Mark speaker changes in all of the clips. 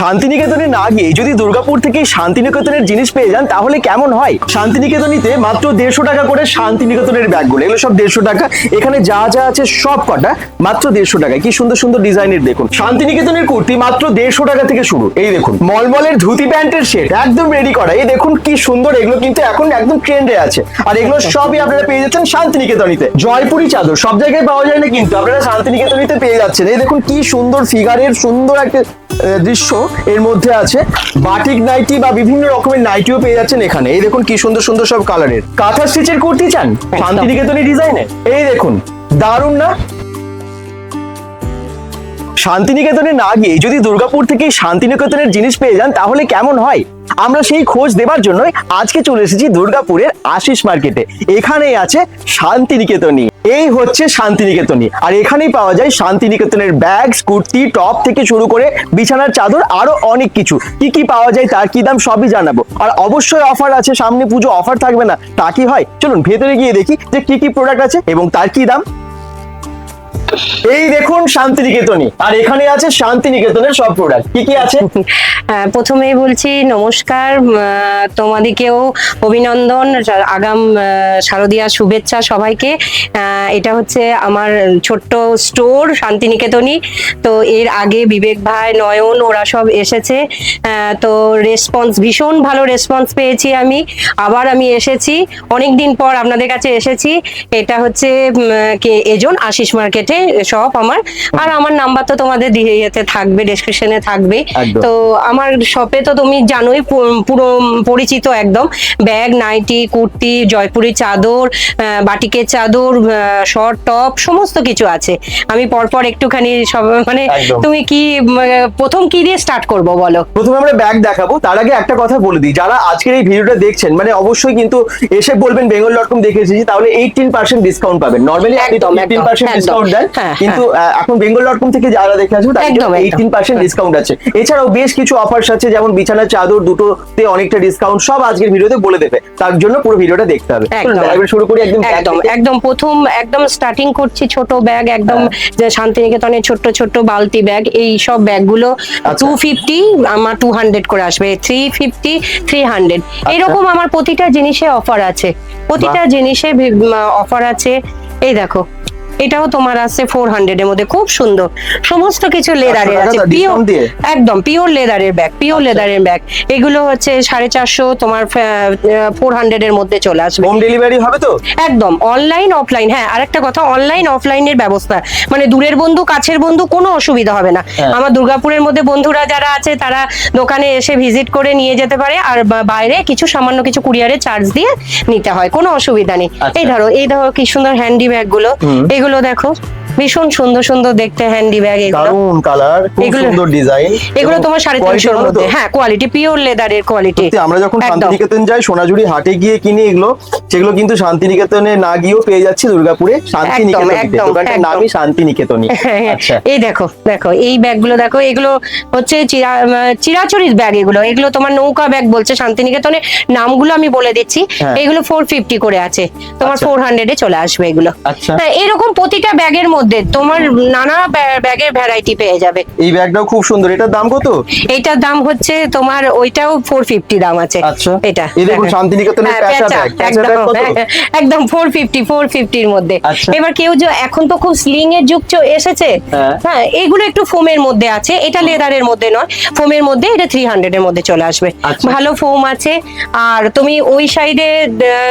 Speaker 1: শান্তিনিকেতনে না গিয়ে যদি দুর্গাপুর থেকে শান্তিনিকেতনের জিনিস পেয়ে যান, তাহলে কেমন হয়? শান্তিনিকেতনীতে মাত্র দেড়শো টাকা করে শান্তিনিকেতনের ব্যাগগুলো এগুলো সব দেড়শো টাকা। এখানে যা যা আছে সব কটা, মাত্র দেড়শো টাকায়। কি সুন্দর সুন্দর ডিজাইনের দেখুন। শান্তিনিকেতনের কুর্তি মাত্র দেড়শো টাকা থেকে শুরু। এই দেখুন, মলমলের ধুতি প্যান্টের সেট একদম রেডি করা। এই দেখুন কি সুন্দর, এগুলো কিন্তু এখন একদম ট্রেন্ডে আছে। আর এগুলো সবই আপনারা পেয়ে যাচ্ছেন শান্তিনিকেতনীতে। জয়পুরি চাদর, সব জায়গায় পাওয়া যায় না কিন্তু আপনারা শান্তিনিকেতনীতে পেয়ে যাচ্ছেন। এই দেখুন কি সুন্দর ফিগারের সুন্দর একটা দৃশ্য। এর মধ্যে আছে বাটিক নাইটি বা বিভিন্ন রকমের নাইটিও পেয়ে যাচ্ছেন এখানে। এই দেখুন কি সুন্দর সুন্দর সব কালারের কাঁথা স্টিচের কুর্তি চান? শান্তিনিকেতনের ডিজাইনে এই দেখুন দারুণ না? শান্তিনিকেতনে না গিয়ে যদি দুর্গাপুর থেকে শান্তিনিকেতনের জিনিস পেয়ে যান, তাহলে কেমন হয়? আমরা সেই খোঁজ দেবার জন্য আজকে চলে এসেছি দুর্গাপুরের আশিস মার্কেটে। এখানেই আছে শান্তিনিকেতনী। এই হচ্ছে শান্তিনিকেতনী। আর এখানেই পাওয়া যায় শান্তিনিকেতনের ব্যাগ কুর্তি, টপ থেকে শুরু করে বিছানার চাদর, আরও অনেক কিছু। কি কি পাওয়া যায়, তার কি দাম সবই জানাব। আর অবশ্যই অফার আছে, সামনে পুজো অফার থাকবে না। তা কি হয়? চলুন ভেতরে গিয়ে দেখি যে কি কি প্রোডাক্ট আছে এবং তার কি দাম। এই দেখুন শান্তিনিকেতনী। আর এখানে আছে শান্তিনিকেতনের সব প্রোডাক্ট কি কি আছে?
Speaker 2: প্রথমেই বলছি, নমস্কার তোমাদেরকেও অভিনন্দন আগাম শারদীয়া শুভেচ্ছা সবাইকে। এটা হচ্ছে আমার ছোট্ট স্টোর শান্তিনিকেতনী। তো এর আগে বিবেক ভাই, নয়ন, ওরা সব এসেছে। তো রেসপন্স ভীষণ ভালো রেসপন্স পেয়েছি আমি। আবার আমি এসেছি অনেক দিন পর আপনাদের কাছে এসেছি। এটা হচ্ছে এজন আশিস মার্কেটে সব আমার। আর আমার নাম্বার তো তোমাদের দিয়ে ইয়েতে থাকবে ডেসক্রিপশনে থাকবে। তো আমার শপে তো তুমি জানোই পুরো পরিচিত একদম। ব্যাগ নাইটি কুর্তি জয়পুরি চাদর বাটিকের চাদর শর্ট টপ সমস্ত কিছু আছে। আমি পরপর একটুখানি সব মানে তুমি কি প্রথম কি দিয়ে স্টার্ট করব বলো?
Speaker 1: প্রথমে আমরা ব্যাগ দেখাবো তার আগে একটা কথা বলে দিই। যারা আজকের এই ভিডিওটা দেখছেন মানে অবশ্যই কিন্তু এসে বলবেন বেঙ্গল ডট কম দেখে এসেছি তাহলে এইটিন পার্সেন্ট ডিসকাউন্ট পাবেন। নর্মালি আপনি
Speaker 2: একদম, একদম,
Speaker 1: পার্সেন্ট। ডিসকাউন্ট দেন
Speaker 2: হ্যাঁ,
Speaker 1: কিন্তু এখন বেঙ্গল ডট কম থেকে যারা দেখে আসবে তাদের। এইটিন পার্সেন্ট ডিসকাউন্ট আছে। এছাড়াও বেশ কিছু অফার্স আছে যেমন বিছানার চাদর দুটোতে অনেকটা ডিসকাউন্ট সব আজকের ভিডিওতে বলে দেবে। তার জন্য পুরো ভিডিওটা দেখতে হবে। শুরু করি একদম
Speaker 2: একদম একদম প্রথম একদম স্টার্টিং করছি ছোট ব্যাগ একদম
Speaker 1: হ্যাঁ।
Speaker 2: যে শান্তিনিকেতনের ছোট্ট ছোট্ট বালতি ব্যাগ এই সব ব্যাগগুলো। টু ফিফটি আমার টু হান্ড্রেড করে আসবে। থ্রি ফিফটি থ্রি হান্ড্রেড এরকম আমার প্রতিটা জিনিসে অফার আছে। প্রতিটা জিনিসে অফার আছে। এই দেখো এটাও তোমার আছে ফোর হান্ড্রেড এর মধ্যে খুব সুন্দর। সমস্ত কিছু লেদারের আছে পিওর একদম পিওর লেদারের ব্যাগ পিওর লেদারের ব্যাগ এগুলো হচ্ছে সাড়ে চারশো তোমার ফোর হান্ড্রেড এর মধ্যে চলে আসবে।
Speaker 1: হোম ডেলিভারি হবে তো?
Speaker 2: একদম অনলাইন অফলাইন হ্যাঁ আরেকটা কথা অনলাইন অফলাইনের ব্যবস্থা। মানে দূরের বন্ধু কাছের বন্ধু কোনো অসুবিধা হবে না।
Speaker 1: হ্যাঁ।
Speaker 2: আমার দুর্গাপুরের মধ্যে বন্ধুরা যারা আছে তারা দোকানে এসে ভিজিট করে নিয়ে যেতে পারে আর বাইরে কিছু সামান্য কিছু কুরিয়ারে চার্জ দিয়ে নিতে হয় কোনো অসুবিধা নেই।
Speaker 1: আচ্ছা।
Speaker 2: এই ধরো এই ধরো কি সুন্দর হ্যান্ডি ব্যাগ গুলো দেখো ভীষণ সুন্দর সুন্দর দেখতে হ্যান্ডি ব্যাগ এগুলো।
Speaker 1: দারুণ কালার খুব সুন্দর ডিজাইন
Speaker 2: এগুলো তোমার সাড়ে তিনশোর মধ্যে। হ্যাঁ কোয়ালিটি পিওর লেদারের কোয়ালিটি
Speaker 1: আমরা যখন শান্তিনিকেতন যাই সোনাঝুরি হাটে গিয়ে কিনি এগুলো সেগুলো কিন্তু শান্তিনিকেতনে না গিয়েও পেয়ে যাচ্ছি দুর্গাপুরে শান্তিনিকেতন দোকানটার নামই শান্তিনিকেতনই। আচ্ছা।
Speaker 2: এই দেখো দেখো এই ব্যাগগুলো দেখো এগুলো হচ্ছে চিরা চিরাচরিত ব্যাগ এগুলো। এগুলো তোমার নৌকা ব্যাগ বলছে শান্তিনিকেতনে নামগুলো আমি বলে দিচ্ছি।
Speaker 1: হ্যাঁ।
Speaker 2: এগুলো ফোর ফিফটি করে আছে। তোমার
Speaker 1: আচ্ছা।
Speaker 2: ফোর হান্ড্রেডে চলে আসবে এগুলো।
Speaker 1: আচ্ছা।
Speaker 2: হ্যাঁ এরকম প্রতিটা ব্যাগের মধ্যে তোমার নানা ব্যাগের ভ্যারাইটি পেয়ে যাবে।
Speaker 1: এই ব্যাগটাও খুব সুন্দর। এটার দাম কত?
Speaker 2: এইটার দাম হচ্ছে তোমার ওইটাও ফোর ফিফটি দাম আছে।
Speaker 1: আচ্ছা।
Speaker 2: এটা
Speaker 1: এই দেখুন
Speaker 2: হ্যাঁ।
Speaker 1: শান্তিনিকেতনের
Speaker 2: হ্যাঁ,
Speaker 1: প্যাঁচা
Speaker 2: প্যাঁচা,
Speaker 1: ব্যাগ
Speaker 2: একদম,
Speaker 1: ব্যাগ কত?
Speaker 2: হ্যাঁ, একদম ফোর ফিফটি ফোর ফিফটির মধ্যে।
Speaker 1: আচ্ছা।
Speaker 2: এবার কেউ যে এখন তো খুব স্লিং এর যুগ এসেছে
Speaker 1: হ্যাঁ।
Speaker 2: এগুলো একটু ফোমের মধ্যে আছে। এটা লেদারের মধ্যে নয় ফোমের মধ্যে এটা থ্রি হান্ড্রেড এর মধ্যে চলে আসবে।
Speaker 1: আচ্ছা।
Speaker 2: ভালো ফোম আছে। আর তুমি ওই সাইডে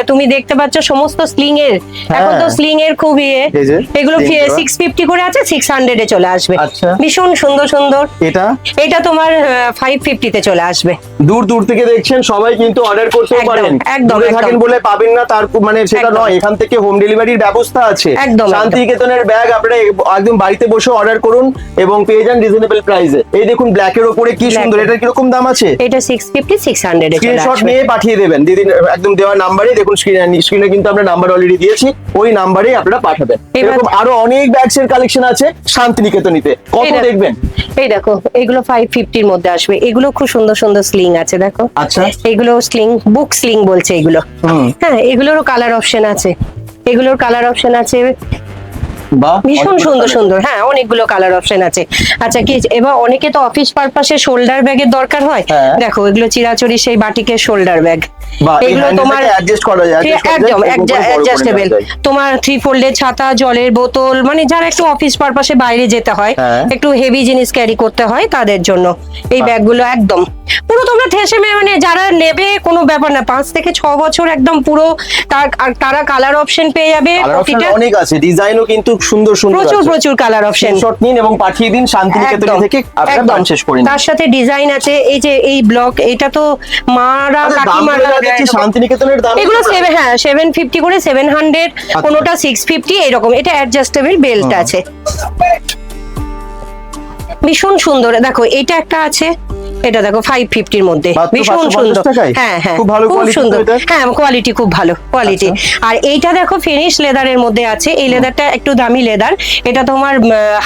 Speaker 2: তুমি দেখতে পাচ্ছ সমস্ত স্লিং এর এখন তো। স্লিং এর খুব ইয়ে।
Speaker 1: যে,
Speaker 2: এগুলো
Speaker 1: sling দেওয়া।
Speaker 2: সিক্স ফিফটি করে আছে সিক্স হান্ড্রেড এ চলে আসবে।
Speaker 1: আচ্ছা।
Speaker 2: ভীষণ সুন্দর সুন্দর।
Speaker 1: এটা?
Speaker 2: এটা তোমার ফাইভ ফিফটিতে চলে আসবে।
Speaker 1: দূর দূর থেকে দেখছেন সবাই কিন্তু অর্ডার করতে পারেন।
Speaker 2: একদম,
Speaker 1: থাকেন বলে পাবেন না তার মানে সেটা নয় এখান থেকে হোম ডেলিভারির ব্যবস্থা আছে। শান্তিনিকেতনের ব্যাগ আপনারা একদম বাড়িতে বসে অর্ডার করুন এবং পেয়ে যান রিজনেবল প্রাইসে এই দেখুন ব্ল্যাক এর উপরে কি সুন্দর
Speaker 2: এর।
Speaker 1: এটার কীরকম দাম আছে?
Speaker 2: এটা সিক্স ফিফটি সিক্স হান্ড্রেড এ চলে
Speaker 1: স্ক্রিনশট নিয়ে পাঠিয়ে দেবেন। দিদি একদম দেওয়া নাম্বারে দেখুন স্ক্রিনে কিন্তু আমরা নাম্বার অলরেডি দিয়েছি ওই নাম্বারেই আপনারা পাঠাবেন। এরকম আরও অনেক ব্যাগস এর কালেকশন আছে শান্তিনিকেতনীতে। কত দেখবেন?
Speaker 2: এই দেখো এগুলো ফাইভ ফিফটির মধ্যে আসবে। এগুলো খুব সুন্দর সুন্দর স্লিং আছে দেখো।
Speaker 1: আচ্ছা।
Speaker 2: এগুলো স্লিং বুক স্লিং বলছে এগুলো। হ্যাঁ এগুলোরও কালার অপশন আছে। এগুলোর কালার অপশন আছে
Speaker 1: বাহ
Speaker 2: ভীষণ সুন্দর সুন্দর। হ্যাঁ অনেকগুলো কালার অপশন আছে। আচ্ছা কি এবার অনেকে তো অফিস পারপাসে শোল্ডার ব্যাগের দরকার হয়।
Speaker 1: হ্যাঁ।
Speaker 2: দেখো এগুলো চিরাচরি সেই বাটিকের শোল্ডার ব্যাগ এগুলো তোমার অ্যাডজাস্টেবল তোমার থ্রি ফোল্ডের ছাতা জলের বোতল মানে যারা একটু অফিস পারপাসে বাইরে যেতে হয়। একটু হেভি জিনিস ক্যারি করতে তাদের জন্য। এই ব্যাগগুলো একদম। পুরো তোমরা থেসে মানে যারা নেবে কোনো ব্যাপার না পাঁচ থেকে ছ বছর একদম পুরো তারা কালার অপশন পেয়ে যাবে
Speaker 1: অনেক আছে ডিজাইনও কিন্তু সুন্দর সুন্দর
Speaker 2: প্রচুর প্রচুর কালার অপশন
Speaker 1: নিন এবং পাঠিয়ে দিন শান্তিনিকেতন থেকে আপনারা দাম শেষ করে
Speaker 2: তার সাথে ডিজাইন আছে এই যে এই ব্লক এটা তো মারা কাকিমারা
Speaker 1: দেখছি শান্তিনিকেতনের দাম
Speaker 2: এগুলো সেভেন হ্যাঁ সেভেন ফিফটি করে সেভেন হান্ড্রেড
Speaker 1: আচ্ছা।
Speaker 2: কোনোটা সিক্স ফিফটি এইরকম এটা অ্যাডজাস্টেবল বেল্ট আছে। ভীষণ সুন্দর। দেখো এটা একটা আছে। এটা দেখো ফাইভ ফিফটির মধ্যে। ভীষণ সুন্দর। হ্যাঁ হ্যাঁ।
Speaker 1: খুব
Speaker 2: সুন্দর। হ্যাঁ কোয়ালিটি খুব ভালো কোয়ালিটি
Speaker 1: আচ্ছা।
Speaker 2: আর এইটা দেখো ফিনিশ লেদারের মধ্যে আছে। এই লেদারটা একটু দামি লেদার এটা তোমার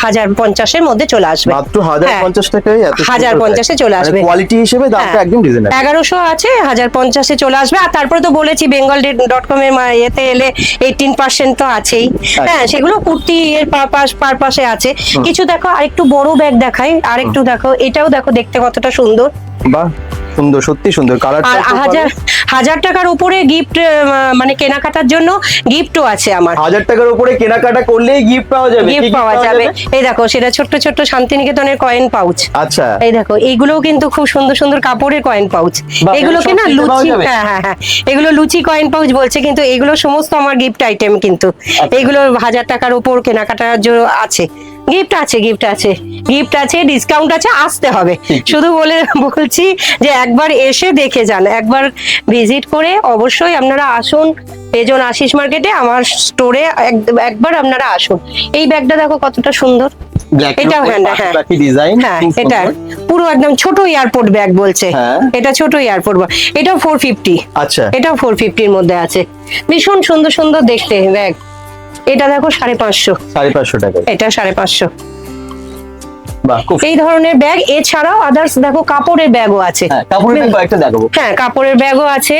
Speaker 2: হাজার পঞ্চাশের মধ্যে চলে আসবে।
Speaker 1: মাত্র হাজার
Speaker 2: হ্যাঁ।
Speaker 1: পঞ্চাশ টাকায় এত
Speaker 2: হাজার পঞ্চাশে চলে
Speaker 1: মানে
Speaker 2: আসবে।
Speaker 1: কোয়ালিটি হিসেবে দামটা
Speaker 2: হ্যাঁ।
Speaker 1: একদম রিজনেবল
Speaker 2: এগারোশো আছে হাজার পঞ্চাশে চলে আসবে। আর তারপরে তো বলেছি বেঙ্গল ডট কম এর এতে এলে এইটিন পার্সেন্ট তো আছেই। হ্যাঁ সেগুলো কুর্তি এর পারপাস পারপাসে আছে। কিছু দেখো আরেকটু বড় ব্যাগ দেখাই। আরেকটু দেখো এটাও দেখো দেখতে কতটা সুন্দর।
Speaker 1: বাহ সুন্দর সত্যি সুন্দর। কালার
Speaker 2: হাজার হাজার টাকার উপরে গিফট মানে কেনাকাটার জন্য গিফটও আছে আমার।
Speaker 1: হাজার টাকার উপরে কেনাকাটা করলেই গিফট পাওয়া যাবে।
Speaker 2: গিফট পাওয়া যাবে। এই দেখো সেটা ছোট্ট ছোট্ট শান্তিনিকেতনের কয়েন পাউচ
Speaker 1: আচ্ছা।
Speaker 2: এই দেখো এইগুলোও কিন্তু খুব সুন্দর সুন্দর কাপড়ের কয়েন পাউচ এগুলোকে না লুচি হ্যাঁ হ্যাঁ হ্যাঁ। এগুলো লুচি কয়েন পাউচ বলছে কিন্তু এগুলো সমস্ত আমার গিফট আইটেম কিন্তু।
Speaker 1: আচ্ছা।
Speaker 2: এগুলো হাজার টাকার উপর কেনাকাটার জন্য আছে। গিফট আছে গিফট আছে। গিফট আছে ডিসকাউন্ট আছে আসতে হবে। শুধু বলে বলছি যে একবার এসে দেখে যান। একবার ভিজিট করে অবশ্যই আপনারা আসুন। পেজন আশিস মার্কেটে আমার স্টোরে একবার আপনারা আসুন। এই ব্যাগটা দেখো কতটা সুন্দর। এটাও হ্যাঁ।
Speaker 1: ডিজাইন
Speaker 2: হ্যাঁ এটা পুরো একদম ছোট এয়ারপোর্ট ব্যাগ বলছে।
Speaker 1: হ্যাঁ।
Speaker 2: এটা ছোট এয়ারপোর্ট এটাও ফোর ফিফটি
Speaker 1: আচ্ছা।
Speaker 2: ফোর ফিফটির মধ্যে আছে। ভীষণ সুন্দর সুন্দর দেখতে ব্যাগ এটা দেখো সাড়ে পাঁচশো।
Speaker 1: সাড়ে পাঁচশো টাকা।
Speaker 2: এটা সাড়ে পাঁচশো। এই ধরনের ব্যাগ এছাড়াও আদার্স দেখো কাপড়ের ব্যাগও আছে।
Speaker 1: হ্যাঁ কাপড়ের ব্যাগ একটা দেখাবো।
Speaker 2: হ্যাঁ কাপড়ের ব্যাগও আছে।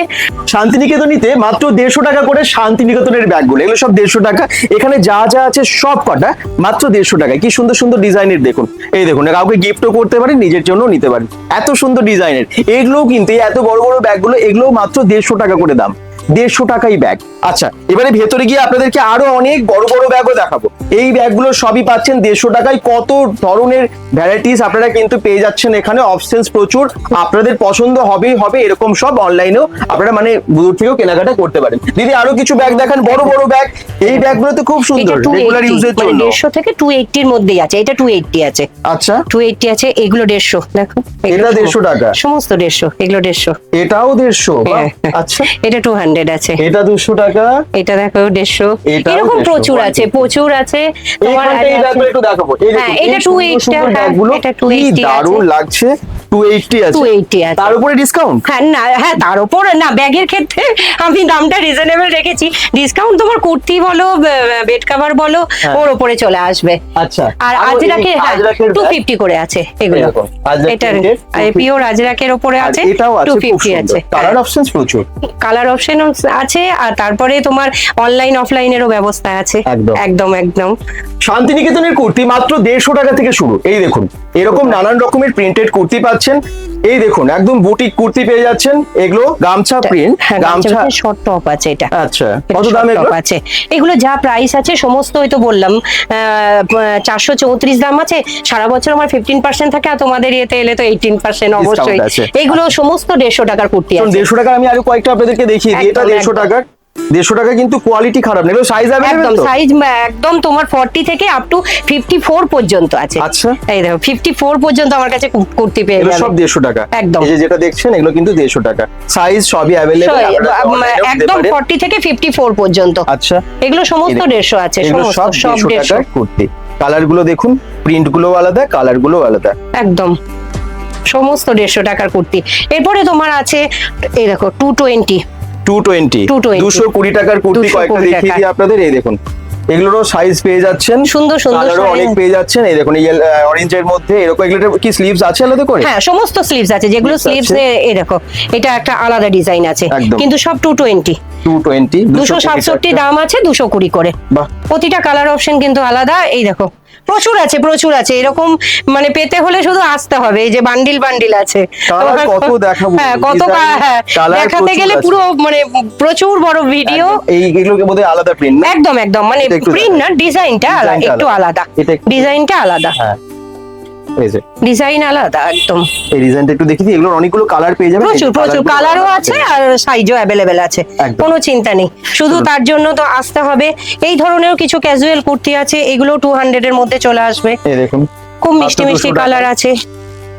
Speaker 1: শান্তিনিকেতনীতে মাত্র দেড়শো টাকা করে শান্তিনিকেতনের ব্যাগগুলো। এগুলো সব দেড়শো টাকা। এখানে যা যা আছে সব কটা মাত্র দেড়শো টাকা কি সুন্দর সুন্দর ডিজাইনের দেখুন। এই দেখুন কাউকে গিফটও করতে পারেন নিজের জন্য নিতে পারেন। এত সুন্দর ডিজাইনের। এগুলোও কিন্তু এত বড় বড় ব্যাগগুলো এগুলোও মাত্র দেড়শো টাকা করে দাম। দেড়শো টাকাই ব্যাগ আচ্ছা এবারে ভেতরে গিয়ে আপনাদেরকে আরও অনেক বড় বড় ব্যাগও দেখাবো। এই ব্যাগগুলো সবই পাচ্ছেন দেড়শো টাকায়। কত ধরনের ভ্যারাইটিস আপনারা কিন্তু পেয়ে যাচ্ছেন এখানে। অপশনস প্রচুর। আপনাদের পছন্দ হবেই হবে এরকম সব অনলাইনেও আপনারা মানে দূর থেকেও কেনাকাটা করতে পারেন। দিদি আরও কিছু ব্যাগ দেখান বড় বড় ব্যাগ এই ব্যাগগুলো তো খুব সুন্দর রেগুলার ইউজের
Speaker 2: মানে
Speaker 1: জন্য।
Speaker 2: 150 থেকে টু এইটির মধ্যেই আছে। এটা 280 আছে।
Speaker 1: আচ্ছা।
Speaker 2: 280 আছে এগুলো 150 দেখো।
Speaker 1: এটা 150 টাকা।
Speaker 2: সমস্ত 150 এগুলো 150
Speaker 1: এটাও 150
Speaker 2: হ্যাঁ, হ্যাঁ।
Speaker 1: আচ্ছা।
Speaker 2: এটা 200 ব্র্যান্ডেড আছে।
Speaker 1: এটা 200 টাকা।
Speaker 2: এটা দেখো
Speaker 1: 150
Speaker 2: এরকম প্রচুর আছে প্রচুর আছে। তোমার
Speaker 1: এটা একটু দেখাবো।
Speaker 2: হ্যাঁ এটা 280
Speaker 1: টাকা
Speaker 2: হ্যাঁ, এটা 280
Speaker 1: দারুণ লাগছে। টু এইটটি আছে।
Speaker 2: 280 আছে।
Speaker 1: তার উপরে ডিসকাউন্ট
Speaker 2: হ্যাঁ না হ্যাঁ তার উপর না ব্যাগের ক্ষেত্রে আমি দামটা রিজনেবল রেখেছি। ডিসকাউন্ট তোমার কুর্তি বলো বেড কভার বলো
Speaker 1: হ্যাঁ।
Speaker 2: ওর উপরে চলে আসবে।
Speaker 1: আচ্ছা।
Speaker 2: আর আজরাকে হ্যাঁ করে আছে এগুলো।
Speaker 1: এরকম, আজরাক
Speaker 2: এটার
Speaker 1: printed, 250
Speaker 2: পিওর আজরাকের ওপরে আছে
Speaker 1: কালার অপশনস প্রচুর।
Speaker 2: কালার অপশন আছে আর তারপরে তোমার অনলাইন অফলাইনেরও ব্যবস্থা আছে।
Speaker 1: একদম
Speaker 2: একদম।
Speaker 1: শান্তিনিকেতনের কুর্তি মাত্র দেড়শো টাকা থেকে শুরু। এই দেখুন এরকম নানান রকমের প্রিন্টেড কুর্তি পাচ্ছেন। এই দেখুন একদম বুটিক কুর্তি পেয়ে যাচ্ছেন। এগুলো গামছা প্রিন্ট
Speaker 2: হ্যাঁ
Speaker 1: গামছা
Speaker 2: শর্ট টপ আছে এটা।
Speaker 1: আচ্ছা কত দাম এগুলো?
Speaker 2: আছে। এগুলো যা প্রাইস আছে সমস্ত হয়তো বললাম চারশো চৌত্রিশ দাম আছে। সারা বছর আমার ফিফটিন পার্সেন্ট থাকে আর তোমাদের ইয়েতে এলে তো এইটিন পার্সেন্ট অবশ্যই। এগুলো সমস্ত দেড়শো টাকার কুর্তি আছে।
Speaker 1: দেড়শো টাকা আমি আরও কয়েকটা আপনাদেরকে দেখিয়ে দিই। এটা
Speaker 2: একদম,
Speaker 1: দেড়শো
Speaker 2: একদম।
Speaker 1: টাকার। দেড়শো টাকা কিন্তু কোয়ালিটি খারাপ না সাইজ
Speaker 2: একদম সাইজ একদম তোমার ফর্টি থেকে আপ টু ফিফটি ফোর পর্যন্ত আছে।
Speaker 1: আচ্ছা।
Speaker 2: এই দেখো ফিফটি ফোর পর্যন্ত আমার কাছে কুর্তি পেয়ে যাবে
Speaker 1: সব দেড়শো টাকা।
Speaker 2: একদম।
Speaker 1: এই যে যেটা দেখছেন এগুলো কিন্তু দেড়শো টাকা। সাইজ সবই অ্যাভেলেবেল
Speaker 2: একদম ফর্টি থেকে ফিফটি ফোর পর্যন্ত।
Speaker 1: আচ্ছা।
Speaker 2: এগুলো সমস্ত দেড়শো আছে
Speaker 1: সব
Speaker 2: সব
Speaker 1: দেড়শো কুর্তি। কালারগুলো দেখুন প্রিন্টগুলো আলাদা কালারগুলো আলাদা।
Speaker 2: একদম। সমস্ত দেড়শো টাকার কুর্তি। এরপরে তোমার আছে এই দেখো টু টোয়েন্টি
Speaker 1: টু টোয়েন্টি
Speaker 2: 220
Speaker 1: দুশো কুড়ি টাকার কুর্তি কয়েকটা দেখিয়ে দিই আপনাদের এই দেখুন। এগুলোরও সাইজ পেয়ে যাচ্ছেন
Speaker 2: সুন্দর সুন্দর
Speaker 1: অনেক পেয়ে যাচ্ছেন এই দেখুন মধ্যে এরকম এগুলোর কি স্লিভস আছে আলাদা করে?
Speaker 2: হ্যাঁ সমস্ত স্লিভস আছে যেগুলো স্লিভস এই দেখো এটা একটা আলাদা ডিজাইন আছে। কিন্তু সব টু টোয়েন্টি
Speaker 1: টু টোয়েন্টি
Speaker 2: দুশো সাতষট্টি দাম আছে দুশো কুড়ি করে।
Speaker 1: বাহ।
Speaker 2: প্রতিটা কালার অপশন কিন্তু আলাদা এই দেখো। প্রচুর আছে প্রচুর আছে। এরকম মানে পেতে হলে শুধু আসতে হবে এই যে বান্ডিল বান্ডিল আছে।
Speaker 1: কত দেখাবো?
Speaker 2: হ্যাঁ কত হ্যাঁ দেখাতে গেলে পুরো মানে প্রচুর বড় ভিডিও
Speaker 1: বোধহয় আলাদা প্রিন্ট
Speaker 2: একদম একদম মানে প্রিন্ট না ডিজাইনটা আলাদা একটু
Speaker 1: আলাদা।
Speaker 2: ডিজাইনটা আলাদা।
Speaker 1: হ্যাঁ। এই যে।
Speaker 2: ডিজাইন আলাদা একদম।
Speaker 1: এই ডিজাইনটা একটু দেখি এগুলোর অনেকগুলো কালার পেয়ে যাবেন
Speaker 2: প্রচুর প্রচুর কালারও আছে আর সাইজও অ্যাভেলেবেল আছে। কোনো চিন্তা নেই। শুধু তার জন্য তো আসতে হবে। এই ধরনের কিছু ক্যাজুয়াল কুর্তি আছে এগুলো টু হান্ড্রেড এর মধ্যে চলে আসবে।
Speaker 1: এই দেখুন।
Speaker 2: খুব মিষ্টি মিষ্টি কালার আছে।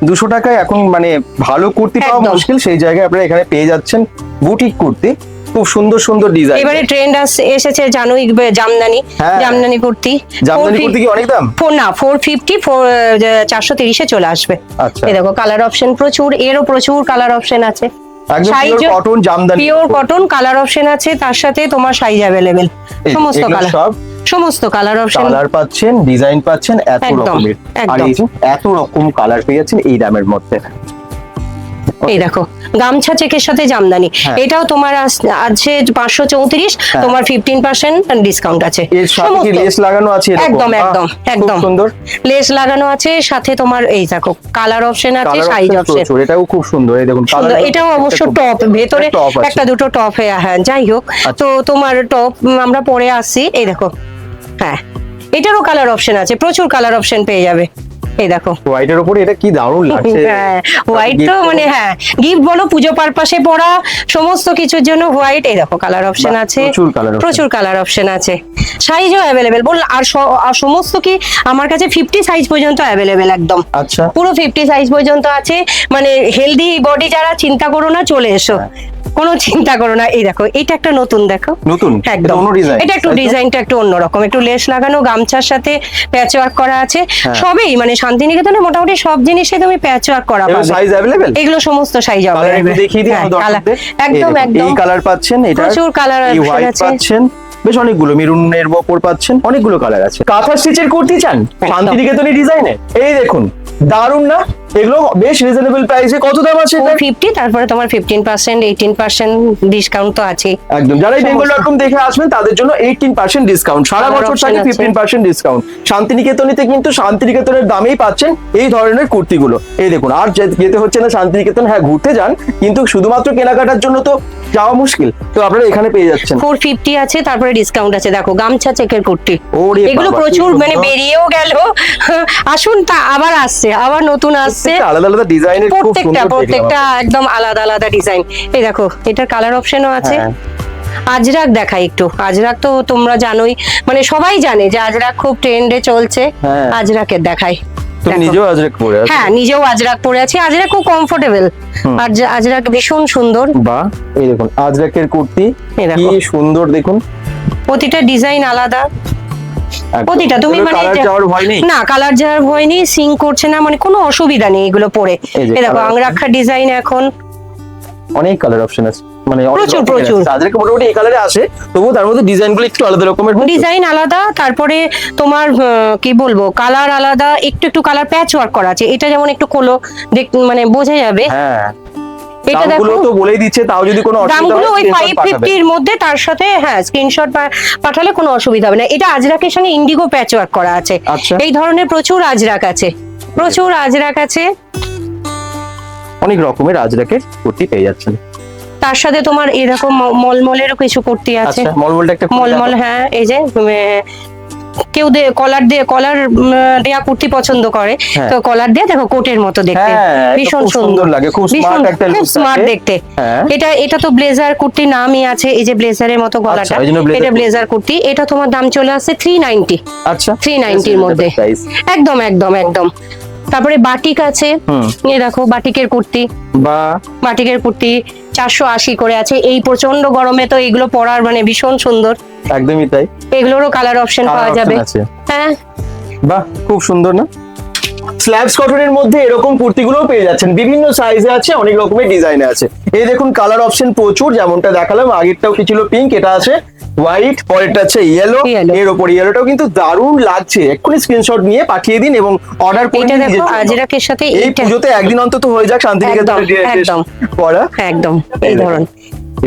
Speaker 1: দুশো টাকায় এখন মানে ভালো কুর্তি পাওয়া। মুশকিল। সেই জায়গায় আপনারা এখানে পেয়ে যাচ্ছেন বুটিক কুর্তি। খুব সুন্দর সুন্দর ডিজাইন
Speaker 2: এবারে ট্রেন্ড এসেছে জানুই জামদানি
Speaker 1: হ্যাঁ।
Speaker 2: জামদানি কুর্তি।
Speaker 1: জামদানি কুর্তি কি অনেক দাম?
Speaker 2: ফোর না ফোর ফিফটি ফোর চারশো তিরিশে চলে আসবে।
Speaker 1: আচ্ছা।
Speaker 2: এই দেখো কালার অপশন প্রচুর এরও প্রচুর কালার অপশন আছে।
Speaker 1: একদম
Speaker 2: Size
Speaker 1: পিওর
Speaker 2: ও-
Speaker 1: cotton jamdani
Speaker 2: pure cotton colour option আছে তার সাথে তোমার সাইজ অ্যাভেলেবেল সমস্ত কালার
Speaker 1: সব
Speaker 2: সমস্ত কালার অপশন
Speaker 1: কালার পাচ্ছেন ডিজাইন পাচ্ছেন এত
Speaker 2: একদম,
Speaker 1: রকমের। আর এই এত রকম কালার পেয়ে যাচ্ছেন এই দামের মধ্যে।
Speaker 2: এই দেখো গামছা চেকের সাথে জামদানি
Speaker 1: হ্যাঁ।
Speaker 2: এটাও তোমার আছে পাঁচশো চৌত্রিশ তোমার ফিফটিন পার্সেন্ট ডিসকাউন্ট আছে।
Speaker 1: লেস লাগানো আছে
Speaker 2: একদম, একদম, একদম।
Speaker 1: সুন্দর
Speaker 2: লেস লাগানো আছে সাথে তোমার এই দেখো কালার অপশন আছে সাইজ
Speaker 1: অপশন এটাও খুব সুন্দর এই দেখুন
Speaker 2: সুন্দর এটাও অবশ্য টপ ভেতরে।
Speaker 1: একটা
Speaker 2: দুটো টপ হ্যাঁ যাই হোক
Speaker 1: আচ্ছা।
Speaker 2: তো তোমার টপ আমরা পরে আসছি এই দেখো হ্যাঁ এটারও কালার অপশন আছে প্রচুর কালার অপশন পেয়ে যাবে এই দেখো।
Speaker 1: হোয়াইটের উপরে এটা কি দারুণ লাগছে।
Speaker 2: হ্যাঁ হোয়াইট তো মানে হ্যাঁ গিফট বলো পুজো পারপাসে পড়া সমস্ত কিছুর জন্য হোয়াইট এই দেখো কালার অপশন আছে।
Speaker 1: প্রচুর
Speaker 2: কালার অপশন আছে। সাইজও অ্যাভেলেবেল বল আর আর সমস্ত কি আমার কাছে ফিফটি সাইজ পর্যন্ত অ্যাভেলেবেল একদম।
Speaker 1: আচ্ছা।
Speaker 2: পুরো ফিফটি সাইজ পর্যন্ত আছে। মানে হেলদি বডি যারা চিন্তা করো না চলে এসো। কোনো চিন্তা করো না এই দেখো এটা একটা নতুন দেখো
Speaker 1: নতুন এটা
Speaker 2: একদম
Speaker 1: অন্য ডিজাইন
Speaker 2: এটা একটু ডিজাইনটা একটু অন্যরকম একটু লেস লাগানো গামছার সাথে প্যাচ ওয়ার্ক করা আছে
Speaker 1: হ্যাঁ।
Speaker 2: সবেই মানে শান্তিনিকেতনে মোটামুটি সব জিনিসে তুমি প্যাচ ওয়ার্ক করা পাবে
Speaker 1: সাইজ अवेलेबल
Speaker 2: এগুলো সমস্ত সাইজ
Speaker 1: কালার একটু
Speaker 2: হবে
Speaker 1: দেখিয়ে দিই
Speaker 2: হ্যাঁ,
Speaker 1: আমাদের
Speaker 2: কালার-
Speaker 1: দর্শকদের। এই
Speaker 2: একদম
Speaker 1: দেখুন,
Speaker 2: একদম
Speaker 1: এই কালার পাচ্ছেন এটা
Speaker 2: প্রচুর colour
Speaker 1: এই
Speaker 2: option
Speaker 1: হোয়াইট
Speaker 2: আছে।
Speaker 1: পাচ্ছেন বেশ অনেকগুলো মেরুনের ওপর পাচ্ছেন অনেকগুলো কালার আছে কাঁথা স্টিচের কুর্তি চান শান্তিনিকেতনী ডিজাইনে এই দেখুন দারুণ না এগুলো বেশ রিজনেবল প্রাইসে কত দাম আছে এটার?
Speaker 2: ফিফটি তারপরে তোমার fifteen percent eighteen percent discount তো আছে
Speaker 1: একদম। যারা কম দেখে আসবেন তাদের জন্য এইটিন পার্সেন্ট ডিসকাউন্ট সারা বছর থাকে
Speaker 2: আছে।
Speaker 1: ফিফটিন পার্সেন্ট ডিসকাউন্ট শান্তিনিকেতনীতে কিন্তু শান্তিনিকেতনের দামেই পাচ্ছেন এই ধরনের কুর্তিগুলো। এই দেখুন আর যেতে হচ্ছে না শান্তিনিকেতন হ্যাঁ ঘুরতে যান কিন্তু শুধুমাত্র কেনাকাটার জন্য তো যাওয়া মুশকিল। তো আপনারা এখানে পেয়ে যাচ্ছেন।
Speaker 2: ফোর ফিফটি আছে তারপরে ডিসকাউন্ট আছে। দেখো গামছা চেকের কুর্তি। এগুলো প্রচুর মানে বেরিয়েও গেল। আসুন তা আবার আসছে আবার নতুন আসছে।
Speaker 1: আলাদা আলাদা ডিজাইনের খুব
Speaker 2: প্রত্যেকটা প্রত্যেকটা একদম আলাদা আলাদা ডিজাইন এই দেখো এটার কালার অপশনও আছে।
Speaker 1: হ্যাঁ।
Speaker 2: আজরাক দেখাই একটু। আজরাক তো তোমরা জানোই। মানে সবাই জানে যে আজরাক খুব ট্রেন্ডে চলছে।
Speaker 1: হ্যাঁ।
Speaker 2: আজরাকের দেখাই।
Speaker 1: নিজেও আজরাক পরে আছো।
Speaker 2: হ্যাঁ নিজেও আজরাক পরে আছি। আজরাক খুব কমফোর্টেবল আর আজরাক ভীষণ সুন্দর।
Speaker 1: বা এই দেখুন আজরাকের কুর্তি। কি সুন্দর দেখুন।
Speaker 2: প্রতিটা ডিজাইন আলাদা। প্রতিটা তুমি মানে না কালার যাওয়ার ভয় নেই সিং করছে না মানে কোনো অসুবিধা নেই এগুলো পরে। দেখো আংরাক্ষা ডিজাইন এখন।
Speaker 1: অনেক কালার অপশন আছে। মানে
Speaker 2: প্রচুর, প্রচুর।
Speaker 1: আজরাকে মোটামুটি এই কালারে আসে তবুও তার মধ্যে ডিজাইনগুলো একটু আলাদা রকমের
Speaker 2: ডিজাইন আলাদা তারপরে তোমার কি বলব কালার আলাদা একটু একটু কালার প্যাচ ওয়ার্ক করা আছে। এটা যেমন একটু কোলো দেখ মানে বোঝা যাবে।
Speaker 1: হ্যাঁ। দামগুলো তো বলেই দিচ্ছে তাও যদি কোনো অসুবিধা হয়
Speaker 2: ওই
Speaker 1: screenshot
Speaker 2: ফাইভ
Speaker 1: পাঠাবে।
Speaker 2: ফিফটির মধ্যে তার সাথে হ্যাঁ স্ক্রিনশট পাঠালে কোনো অসুবিধা হবে না। এটা আজরাকের সঙ্গে ইন্ডিগো প্যাচ ওয়ার্ক করা আছে।
Speaker 1: আচ্ছা।
Speaker 2: এই ধরনের প্রচুর আজরাক আছে। প্রচুর আজরাক আছে।
Speaker 1: অনেক রকমের আজরাকের কুর্তি পেয়ে যাচ্ছেন।
Speaker 2: তার সাথে তোমার এরকম মলমলেরও কিছু কুর্তি আছে।
Speaker 1: আচ্ছা মলমলটা একটা
Speaker 2: মলমল হ্যাঁ এই যে কেউ দে কলার দিয়ে কলার দেয়া কুর্তি পছন্দ করে
Speaker 1: হ্যাঁ।
Speaker 2: তো কলার দিয়ে দেখো কোটের মতো দেখতে।
Speaker 1: হ্যাঁ,
Speaker 2: ভীষণ
Speaker 1: সুন্দর লাগে, খুব স্মার্ট একটা
Speaker 2: খুব স্মার্ট দেখতে।
Speaker 1: হ্যাঁ।
Speaker 2: এটা এটা তো ব্লেজার কুর্তি নামই আছে এই যে ব্লেজারের মতো গলাটা।
Speaker 1: আচ্ছা,
Speaker 2: এটা ব্লেজার কুর্তি এটা তোমার দাম চলে আসছে থ্রি নাইনটি
Speaker 1: আচ্ছা।
Speaker 2: থ্রি নাইনটির মধ্যে। একদম একদম একদম। তারপরে বাটিক আছে। এই দেখো বাটিকের কুর্তি।
Speaker 1: বা
Speaker 2: বাটিকের কুর্তি চারশো আশি করে আছে। এই প্রচণ্ড গরমে তো এগুলো পরার মানে ভীষণ সুন্দর।
Speaker 1: একদমই তাই।
Speaker 2: এগুলোরও কালার অপশন পাওয়া যাবে। হ্যাঁ।
Speaker 1: বাহ খুব সুন্দর না? স্ল্যাবস কটনের মধ্যে এরকম কুর্তিগুলো পেয়ে যাচ্ছেন। বিভিন্ন সাইজে আছে অনেক রকমের ডিজাইনে আছে। এই দেখুন কালার অপশন প্রচুর যেমনটা দেখালাম আগেরটাও কি ছিল পিঙ্ক এটা আছে। হোয়াইট পরেরটা হচ্ছে ইয়েলো। এর উপর ইয়েলোটাও কিন্তু দারুণ লাগছে এক্ষুনি স্ক্রিনশট নিয়ে পাঠিয়ে দিন এবং অর্ডার করে নিন
Speaker 2: দেখো আজরাকের সাথে
Speaker 1: এই পুজোতে একদিন অন্তত হয়ে যাক শান্তিনিকেতন
Speaker 2: একদম,
Speaker 1: পড়া
Speaker 2: একদম।
Speaker 1: এই ধরনের
Speaker 2: ধরুন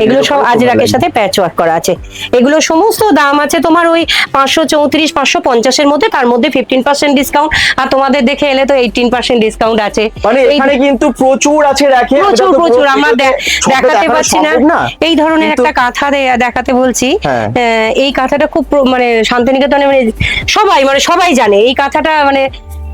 Speaker 1: এগুলো
Speaker 2: সব আজরাকের সাথে প্যাচ ওয়ার্ক করা আছে। এগুলো সমস্ত দাম আছে তোমার ওই পাঁচশো চৌত্রিশ পাঁচশো পঞ্চাশের মধ্যে তার মধ্যে ফিফটিন পার্সেন্ট ডিসকাউন্ট আর তোমাদের দেখে এলে তো এইটিন পার্সেন্ট ডিসকাউন্ট আছে।
Speaker 1: মানে এখানে কিন্তু প্রচুর আছে রাখে
Speaker 2: প্রচুর প্রচুর। আমরা দেখাতে পারছি না। এই ধরনের একটা কাঁথা দেখাতে বলছি।
Speaker 1: হ্যাঁ।
Speaker 2: আহ, এই কাঁথাটা খুব মানে শান্তিনিকেতনে মানে সবাই মানে সবাই জানে। এই কাঁথাটা মানে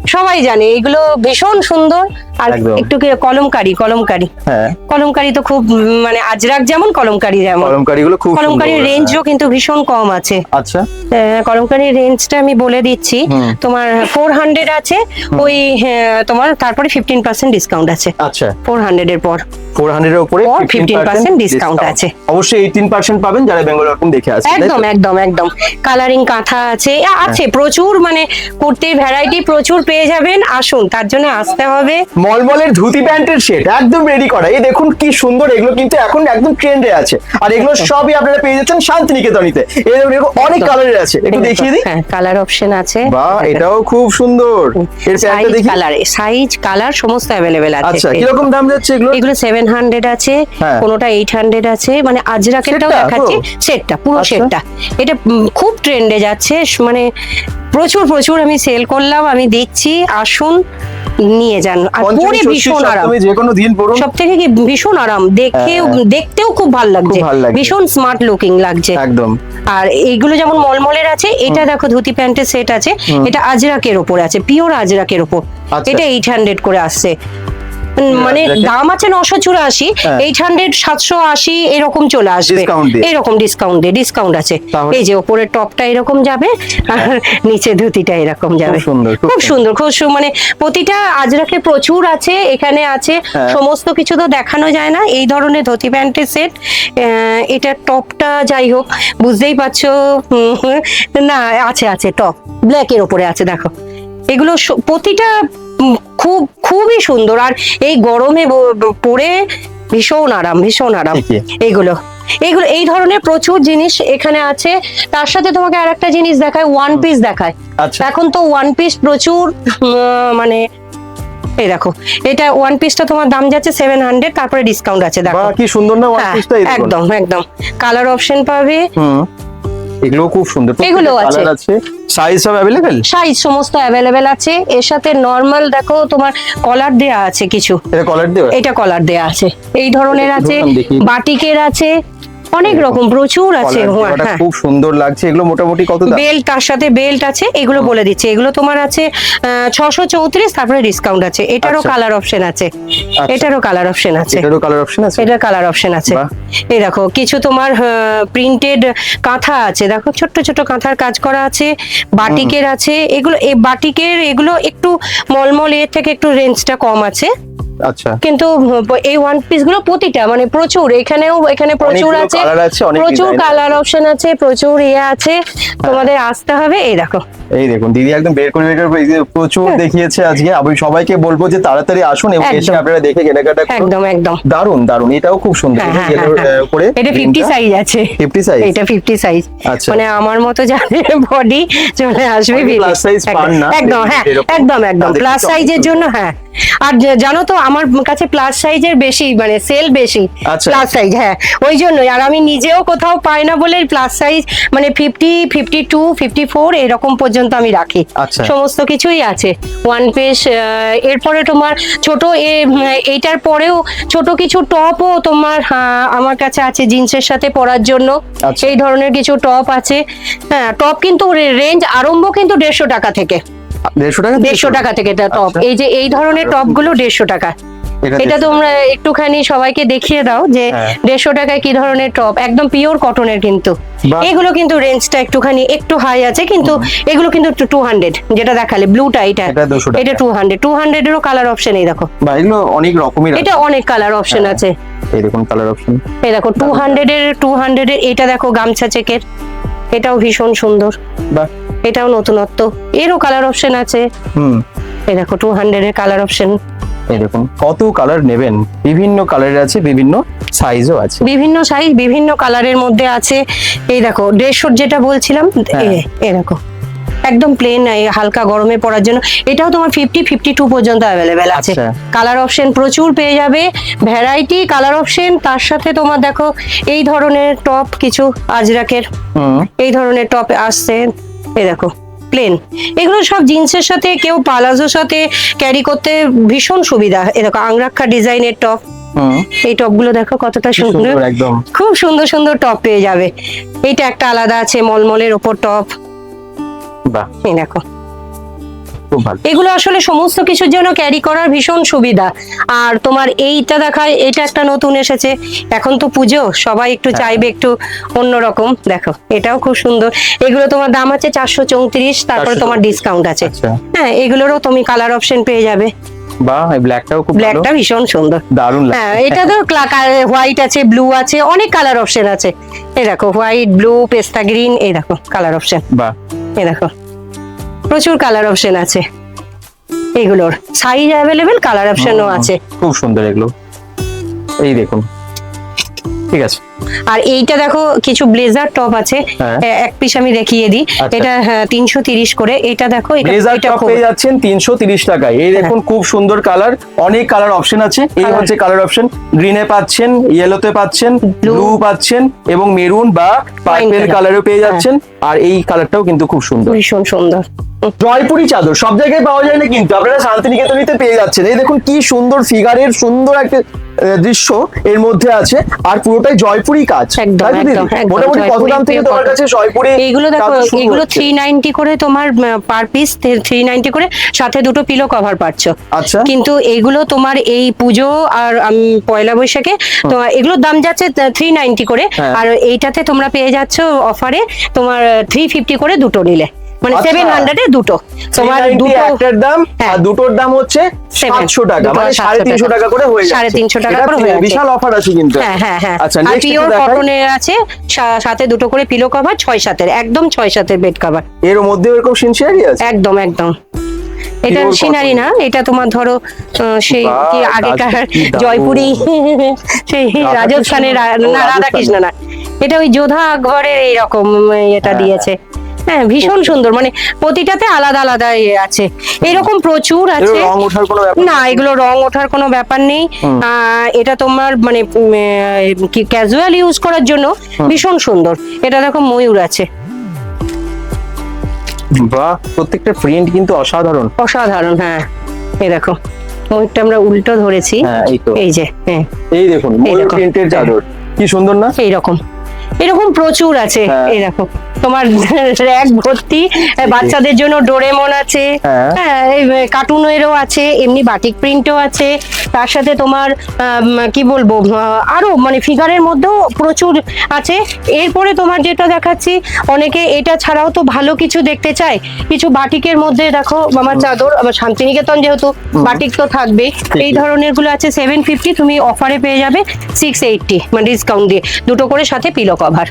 Speaker 2: সবাই জানে এগুলো ভীষণ সুন্দর আর একটু কি কলমকারি কলমকারি।
Speaker 1: হ্যাঁ।
Speaker 2: কলমকারি তো খুব মানে আজরাক যেমন কলমকারি যেমন।
Speaker 1: কলমকারি গুলো খুব
Speaker 2: কলমকারির রেঞ্জও কিন্তু ভীষণ কম আছে।
Speaker 1: আচ্ছা।
Speaker 2: কলমকারি কলমকারির রেঞ্জটা আমি বলে দিচ্ছি। তোমার ফোর হান্ড্রেড আছে ওই হ্যাঁ, তোমার তারপরে ফিফটিন পার্সেন্ট ডিসকাউন্ট আছে।
Speaker 1: আচ্ছা।
Speaker 2: ফোর হান্ড্রেড এর পর।
Speaker 1: ফোর হান্ড্রেড এর উপরে
Speaker 2: পর
Speaker 1: 15%
Speaker 2: 15% আছে।
Speaker 1: অবশ্যই এইটিন পার্সেন্ট পাবেন যারা বেঙ্গল রকম দেখে আসছেন
Speaker 2: একদম একদম একদম। কালারিং কাঁথা আছে আছে প্রচুর মানে কুর্তির ভ্যারাইটি প্রচুর পেয়ে যাবেন। আসুন তার জন্য আসতে হবে।
Speaker 1: মলমলের ধুতি প্যান্টের সেট একদম রেডি করা। এই দেখুন কি সুন্দর এগুলো কিন্তু এখন একদম ট্রেন্ডে আছে। আর এগুলো সবই আপনারা পেয়ে যাচ্ছেন শান্তিনিকেতনিতে। এরকম অনেক। কালারের আছে। একটু দেখিয়ে দিই।
Speaker 2: হ্যাঁ কালার অপশন আছে।
Speaker 1: বাহ এটাও খুব সুন্দর। এর প্যান্টটা
Speaker 2: সাইজ
Speaker 1: দেখি।
Speaker 2: কালার সাইজ কালার সমস্ত অ্যাভেলেবেল আছে।
Speaker 1: আচ্ছা কীরকম দাম যাচ্ছে এগুলো
Speaker 2: এগুলো সেভেন হান্ড্রেড আছে
Speaker 1: হ্যাঁ।
Speaker 2: কোনোটা এইট হান্ড্রেড আছে মানে আজরাকেরটাও দেখাচ্ছি সেটটা পুরো
Speaker 1: আচ্ছা।
Speaker 2: সেটটা। এটা খুব ট্রেন্ডে যাচ্ছে মানে প্রচুর প্রচুর আমি সেল করলাম আমি দিচ্ছি আসুন নিয়ে যান। আর পরে ভীষণ আরাম।
Speaker 1: সপ্তমী যে কোনো দিন
Speaker 2: সব থেকে কি ভীষণ আরাম দেখে
Speaker 1: হ্যাঁ।
Speaker 2: দেখতেও খুব ভালো লাগছে। ভীষণ স্মার্ট লুকিং লাগছে।
Speaker 1: একদম।
Speaker 2: আর এইগুলো যেমন মলমলের আছে এটা দেখো ধুতি প্যান্টের সেট আছে এটা আজরাকের ওপর আছে পিওর আজরাকের ওপর।
Speaker 1: আচ্ছা।
Speaker 2: এটা এইট হান্ড্রেড করে আসছে। মানে দাম আছে নশো চুরাশি
Speaker 1: হ্যাঁ।
Speaker 2: এইট হান্ড্রেড সাতশো আশি এরকম চলে আসবে। এরকম ডিসকাউন্ট দিয়ে ডিসকাউন্ট আছে। এই যে ওপরের টপটা এরকম যাবে আর নিচে ধুতিটা এরকম যাবে।
Speaker 1: খুব
Speaker 2: সুন্দর। খুব মানে প্রতিটা আজরাকে প্রচুর আছে এখানে আছে।
Speaker 1: হ্যাঁ।
Speaker 2: সমস্ত কিছু তো দেখানো যায় না। এই ধরনের ধুতি প্যান্টের সেট এটা টপটা যাই হোক বুঝতেই পারছ না আছে আছে টপ ব্ল্যাকের ওপরে আছে দেখো। এগুলো প্রতিটা খুব খুবই সুন্দর। আর এই গরমে পরে ভীষণ আরাম ভীষণ আরাম। এইগুলো এইগুলো এই ধরনের প্রচুর জিনিস এখানে আছে। তার সাথে তোমাকে আর একটা জিনিস দেখায় ওয়ান পিস দেখায়।
Speaker 1: আচ্ছা।
Speaker 2: এখন তো ওয়ান পিস প্রচুর মানে এই দেখো এটা ওয়ান পিসটা তোমার দাম যাচ্ছে সেভেন হান্ড্রেড তারপরে ডিসকাউন্ট আছে দেখো।
Speaker 1: কি সুন্দর না ওয়ান
Speaker 2: হ্যাঁ,
Speaker 1: পিসটা
Speaker 2: একদম একদম। কালার অপশন পাবে।
Speaker 1: এগুলো খুব সুন্দর।
Speaker 2: এগুলো আছে।
Speaker 1: সাইজ সব अवेलेबल
Speaker 2: সাইজ সমস্ত अवेलेबल আছে। এর সাথে নরমাল দেখো তোমার কলার দেয়া আছে কিছু।
Speaker 1: এটা কলার দেয়া
Speaker 2: এটা কলার দেয়া আছে। এই ধরনের আছে বাটিকের আছে অনেক রকম প্রচুর আছে
Speaker 1: কলার দেওয়াটা
Speaker 2: হ্যাঁ।
Speaker 1: খুব সুন্দর লাগছে এগুলো মোটামুটি কত দাম?
Speaker 2: বেল্ট তার সাথে বেল্ট আছে এগুলো বলে দিচ্ছে এগুলো তোমার আছে ছশো চৌত্রিশ তারপরে ডিসকাউন্ট আছে। এটারও
Speaker 1: আচ্ছা।
Speaker 2: কালার অপশন আছে। এটারও কালার অপশন আছে।
Speaker 1: এটারও কালার অপশন আছে?
Speaker 2: এটার কালার অপশন আছে। এই দেখো কিছু তোমার প্রিন্টেড কাঁথা আছে। দেখো ছোট্ট ছোট কাঁথার কাজ করা আছে বাটিকের আছে এগুলো এই বাটিকের এগুলো একটু মলমল এর থেকে একটু রেঞ্জটা কম আছে।
Speaker 1: আচ্ছা।
Speaker 2: কিন্তু এই ওয়ান পিসগুলো প্রতিটা মানে প্রচুর এখানেও এখানে প্রচুর আছে প্রচুর কালার অপশন আছে প্রচুর ইয়ে আছে তোমাদের আসতে হবে এই দেখো।
Speaker 1: এই দেখুন দিদি একদম বের করে বের করে প্রচুর দেখিয়েছে আজকে আমি সবাইকে বলব যে তাড়াতাড়ি আসুন এবং এসে আপনারা দেখে কেনাকাটা
Speaker 2: একদম একদম।
Speaker 1: দারুণ দারুণ এটাও খুব সুন্দর
Speaker 2: হ্যাঁ, হ্যাঁ, হ্যাঁ, হ্যাঁ।
Speaker 1: উপরে
Speaker 2: এটা ফিফটি সাইজ আছে।
Speaker 1: 50 size?
Speaker 2: এটা ফিফটি সাইজ। মানে আমার মতো যাদের বডি চলে আসবে
Speaker 1: size
Speaker 2: একদম,
Speaker 1: পান না,
Speaker 2: একদম হ্যাঁ একদম একদম। প্লাস সাইজের জন্য হ্যাঁ। আর জানো তো আমার কাছে প্লাস সাইজের বেশি মানে সেল বেশি
Speaker 1: আচ্ছা।
Speaker 2: প্লাস সাইজ হ্যাঁ। ওই জন্যই। আর আমি নিজেও কোথাও পাই না বলে প্লাস সাইজ মানে fifty fifty two fifty four এরকম পর্যন্ত আমি রাখি।
Speaker 1: আচ্ছা।
Speaker 2: সমস্ত কিছুই আছে। ওয়ান পিস এরপরে তোমার ছোট এইটার পরেও ছোট কিছু টপও তোমার আমার কাছে আছে জিন্সের সাথে পরার জন্য।
Speaker 1: আচ্ছা।
Speaker 2: এই ধরনের কিছু টপ আছে। হ্যাঁ টপ কিন্তু রেঞ্জ আরম্ভ কিন্তু দেড়শো টাকা থেকে।
Speaker 1: দেড়শো টাকা থেকে
Speaker 2: এটা টপ
Speaker 1: আচ্ছা।
Speaker 2: এই যে এই ধরনের টপগুলো দেড়শো টাকা।
Speaker 1: এটা
Speaker 2: এটা
Speaker 1: 150
Speaker 2: তোমরা একটুখানি সবাইকে দেখিয়ে দাও যে
Speaker 1: হ্যাঁ।
Speaker 2: দেড়শো টাকায় কি ধরনের টপ একদম পিওর কটনের কিন্তু। এগুলো কিন্তু রেঞ্জটা একটুখানি একটু হাই আছে কিন্তু এগুলো কিন্তু টু হান্ড্রেড যেটা দেখালে ব্লুটা এটা
Speaker 1: এটা 200 টাকা।
Speaker 2: এটা টু হান্ড্রেড টু হান্ড্রেড এরও কালার অপশন এই দেখো।
Speaker 1: এগুলো অনেক রকমের
Speaker 2: এটা অনেক কালার অপশন
Speaker 1: হ্যাঁ।
Speaker 2: আছে।
Speaker 1: এই দেখুন কালার অপশন
Speaker 2: এই দেখো টু হান্ড্রেড এর টু হান্ড্রেড এর এটা দেখো গামছা চেকের এটাও ভীষণ সুন্দর।
Speaker 1: বাহ।
Speaker 2: এটাও নতুনত্ব। এরও কালার অপশন আছে।
Speaker 1: হুম।
Speaker 2: এই দেখো টু হান্ড্রেড এর কালার অপশন
Speaker 1: এই দেখুন কত কালার নেবেন? বিভিন্ন কালারের আছে বিভিন্ন সাইজও আছে।
Speaker 2: বিভিন্ন সাইজ বিভিন্ন কালারের মধ্যে আছে। এই দেখো দেড়শোর যেটা বলছিলাম
Speaker 1: হ্যাঁ।
Speaker 2: এ- এ দেখো। একদম প্লেন হালকা গরমে পড়ার জন্য। এটাও তোমার ফিফটি ফিফটি টু পর্যন্ত অ্যাভেলেবেল আছে।
Speaker 1: আচ্ছা।
Speaker 2: কালার অপশন প্রচুর পেয়ে যাবে। ভ্যারাইটি কালার অপশন তার সাথে তোমার দেখো এই ধরনের টপ কিছু আজরাকের। এই ধরনের টপ আসছে। এই দেখো প্লেন এগুলো সব জিন্সের সাথে কেউ পালাজোর সাথে ক্যারি করতে ভীষণ সুবিধা। এই দেখো আংরাক্ষা ডিজাইনের টপ এই টপগুলো দেখো কতটা সুন্দর।
Speaker 1: সুন্দর একদম।
Speaker 2: খুব সুন্দর সুন্দর টপ পেয়ে যাবে। এইটা একটা আলাদা আছে মলমলের ওপর টপ
Speaker 1: বাহ।
Speaker 2: এই দেখো।
Speaker 1: খুব ভালো।
Speaker 2: এগুলো আসলে সমস্ত কিছুর জন্য ক্যারি করার ভীষণ সুবিধা। আর তোমার এইটা দেখায় এটা একটা নতুন এসেছে। এখন তো পুজো সবাই একটু
Speaker 1: হ্যাঁ।
Speaker 2: চাইবে একটু অন্যরকম। দেখো এটাও খুব সুন্দর। এগুলো তোমার দাম আছে চারশো চৌত্রিশ তারপরে তোমার ডিসকাউন্ট আছে।
Speaker 1: আচ্ছা।
Speaker 2: হ্যাঁ এগুলোরও তুমি কালার অপশন পেয়ে যাবে।
Speaker 1: বাহ এই ব্ল্যাকটাও খুব
Speaker 2: ব্ল্যাকটা ভীষণ সুন্দর।
Speaker 1: দারুণ
Speaker 2: হ্যাঁ এটা তো হোয়াইট আছে ব্লু আছে অনেক কালার অপশন আছে। এই দেখো হোয়াইট ব্লু পেস্তা গ্রিন এই দেখো কালার অপশন
Speaker 1: বাহ।
Speaker 2: এই দেখো। প্রচুর কালার অপশন আছে। এগুলোর সাইজ অ্যাভেলেবেল কালার অপশনও আছে।
Speaker 1: খুব সুন্দর এগুলো। এই দেখুন। ঠিক আছে।
Speaker 2: আর এইটা দেখো কিছু ব্লেজার টপ আছে।
Speaker 1: হ্যাঁ।
Speaker 2: এক পিস আমি দেখিয়ে দিই।
Speaker 1: আচ্ছা।
Speaker 2: এটা তিনশো তিরিশ করে। এটা দেখো
Speaker 1: ব্লেজার টপ পেয়ে যাচ্ছেন তিনশো তিরিশ টাকায়। এই দেখুন খুব সুন্দর কালার অনেক কালার অপশন আছে। এই হচ্ছে কালার অপশন গ্রিনে পাচ্ছেন ইয়েলোতে পাচ্ছেন ব্লু পাচ্ছেন এবং মেরুন বা পার্পেল। কালারও পেয়ে যাচ্ছেন। আর এই কালারটাও কিন্তু খুব সুন্দর।
Speaker 2: ভীষণ সুন্দর।
Speaker 1: জয়পুরি চাদর। সব জায়গায় পাওয়া যায় না কিন্তু আপনারা শান্তিনিকেতনিতে পেয়ে যাচ্ছেন। এই দেখুন কি সুন্দর ফিগারের সুন্দর একটা দৃশ্য এর মধ্যে আছে। আর পুরোটাই জয়পুরি কাজ তো?
Speaker 2: একদম, একদম,
Speaker 1: মোটামুটি কত দাম থেকে তোমার কাছে জয়পুরি
Speaker 2: এইগুলো দেখো এগুলো
Speaker 1: হচ্ছে?
Speaker 2: থ্রি নাইনটি করে তোমার পার পিস থ্রি নাইনটি করে সাথে দুটো পিলো কভার পাচ্ছ
Speaker 1: আচ্ছা
Speaker 2: কিন্তু এইগুলো তোমার এই পুজো আর পয়লা বৈশাখে তোমার এগুলোর দাম যাচ্ছে থ্রি নাইনটি করে
Speaker 1: হ্যাঁ।
Speaker 2: আর এইটাতে তোমরা পেয়ে যাচ্ছ অফারে তোমার থ্রি ফিফটি করে দুটো নিলে মানে
Speaker 1: আচ্ছা।
Speaker 2: সেভেন হান্ড্রেডে দুটো তোমার দুটো
Speaker 1: একটার দাম
Speaker 2: হ্যাঁ।
Speaker 1: আর দুটোর দাম হচ্ছে
Speaker 2: Seven।
Speaker 1: সাতশো টাকা মানে
Speaker 2: 700
Speaker 1: সাড়ে তিনশো টাকা করে হয়ে যাচ্ছে
Speaker 2: সাড়ে তিনশো টাকা করে হয়ে।
Speaker 1: বিশাল অফার আছে কিন্তু
Speaker 2: হ্যাঁ হ্যাঁ হ্যাঁ
Speaker 1: আচ্ছা নেক্সট
Speaker 2: পিওর কটনের আছে সাথে দুটো করে পিলো কভার ছয় সাতের একদম ছয় সাতের বেড কভার
Speaker 1: এর মধ্যে এরকম সিনসিয়ারি আছে
Speaker 2: একদম একদম এটা সিনারি না এটা তোমার ধরো সেই কি আগেকার। জয়পুরি সেই? রাজস্থানের না। রাধাকৃষ্ণ না এটা ওই যোধা আকবরের এইরকম এটা
Speaker 1: হ্যাঁ।
Speaker 2: দিয়েছে হ্যাঁ ভীষণ সুন্দর। মানে প্রতিটাতে আলাদা আলাদা ইয়ে আছে। এরকম প্রচুর আছে। না এগুলো রং ওঠার কোনো ব্যাপার নেই। এটা তোমার মানে ক্যাজুয়াল ইউজ করার জন্য ভীষণ সুন্দর। এটা দেখো ময়ূর আছে।
Speaker 1: বাহ প্রত্যেকটা প্রিন্ট কিন্তু অসাধারণ।
Speaker 2: অসাধারণ হ্যাঁ। এই দেখো ময়ূরটা আমরা উল্টো ধরেছি।
Speaker 1: হ্যাঁ এই
Speaker 2: যে হ্যাঁ।
Speaker 1: এই দেখুন ময়ূর প্রিন্টের চাদর। কি সুন্দর না?
Speaker 2: এইরকম। এরকম প্রচুর আছে।
Speaker 1: হ্যাঁ।
Speaker 2: এই দেখো তোমার র্যাক ভর্তি বাচ্চাদের জন্য ডোরেমন আছে
Speaker 1: হ্যাঁ।
Speaker 2: হ্যাঁ কার্টুনেরও আছে এমনি বাটিক প্রিন্টও আছে তার সাথে তোমার কি বলব আরও মানে ফিগারের মধ্যেও প্রচুর আছে। এরপরে তোমার যেটা দেখাচ্ছি অনেকে এটা ছাড়াও তো ভালো কিছু দেখতে চায়। কিছু বাটিকের মধ্যে দেখো আমার চাদর আমার শান্তিনিকেতন যেহেতু বাটিক তো থাকবে এই ধরনেরগুলো আছে সেভেন ফিফটি তুমি অফারে পেয়ে যাবে সিক্স এইটটি মানে ডিসকাউন্ট দিয়ে দুটো করে সাথে পিলো কভার